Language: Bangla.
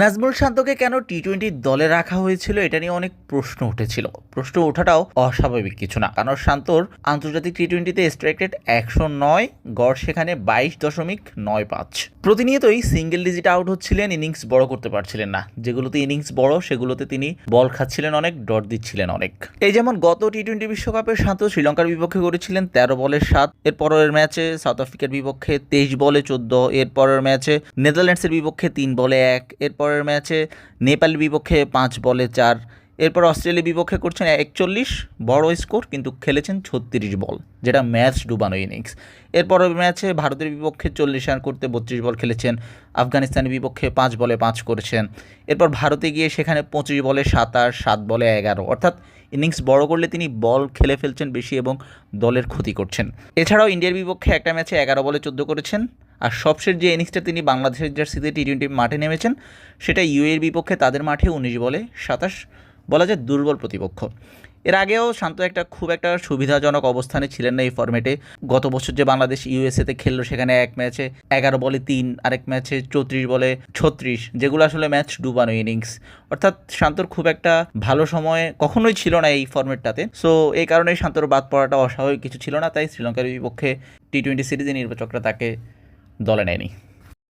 নাজমুল শান্তকে কেন টি টোয়েন্টির দলে রাখা হয়েছিল এটা নিয়ে অনেক প্রশ্ন উঠেছিল। প্রশ্ন ওঠাটাও অস্বাভাবিক কিছু না। কারণ শান্তর আন্তর্জাতিক টি টোয়েন্টিতে স্ট্রাইক রেট একশো নয়, গড় সেখানে বাইশ দশমিক নয় পাঁচ। প্রতিনিয়তই সিঙ্গেল ডিজিট আউট হচ্ছিলেন ইনিংস বড় করতে পারছিলেন না। যেগুলোতে ইনিংস বড়, সেগুলোতে তিনি বল খাচ্ছিলেন অনেক ডট দিচ্ছিলেন অনেক। এই যেমন গত টি টোয়েন্টি বিশ্বকাপে শান্ত শ্রীলঙ্কার বিপক্ষে করেছিলেন তেরো বলে সাত, এর পরের ম্যাচে সাউথ আফ্রিকার বিপক্ষে তেইশ বলে চোদ্দ, এর পরের ম্যাচে নেদারল্যান্ডসের বিপক্ষে তিন বলে এক, এর পরের ম্যাচে নেপালের বিপক্ষে পাঁচ বলে চার। এরপর অস্ট্রেলিয়ার বিপক্ষে করছেন একচল্লিশ, বড় স্কোর, কিন্তু খেলেছেন ছত্রিশ বল, যেটা ম্যাচ ডুবানো ইনিংস। এরপরের ম্যাচে ভারতের বিপক্ষে চল্লিশ রান করতে বত্রিশ বল খেলেছেন, আফগানিস্তানের বিপক্ষে পাঁচ বলে পাঁচ করেছেন। এরপর ভারতে গিয়ে সেখানে পঁচিশ বলে সাতাশ, সাত বলে এগারো। অর্থাৎ ইনিংস বড় করলে তিনি বল খেলে ফেলছেন বেশি এবং দলের ক্ষতি করছেন। এছাড়াও ইন্ডিয়ার বিপক্ষে একটা ম্যাচে এগারো বলে চোদ্দ করেছেন। আর সবশেষ যে ইনিংসটা তিনি বাংলাদেশের জার্সিতে টি টোয়েন্টি মাঠে নেমেছেন, সেটা ইউএর বিপক্ষে তাদের মাঠে উনিশ বলে সাতাশ বলা যায় দুর্বল প্রতিপক্ষ। এর আগেও শান্ত একটা খুব একটা সুবিধাজনক অবস্থানে ছিলেন না এই ফর্মেটে গত বছর যে বাংলাদেশ ইউএসএতে খেললো, সেখানে এক ম্যাচে এগারো বলে তিন, আরেক ম্যাচে চৌত্রিশ বলে ছত্রিশ, যেগুলো আসলে ম্যাচ ডুবানো ইনিংস অর্থাৎ শান্তর খুব একটা ভালো সময় কখনোই ছিল না এই ফর্মেটটাতে সো এই কারণেই শান্তর বাদ পড়াটা অস্বাভাবিক কিছু ছিল না, তাই শ্রীলঙ্কার বিপক্ষে টি টোয়েন্টি সিরিজে নির্বাচকরা তাকে দলে নেয়নি।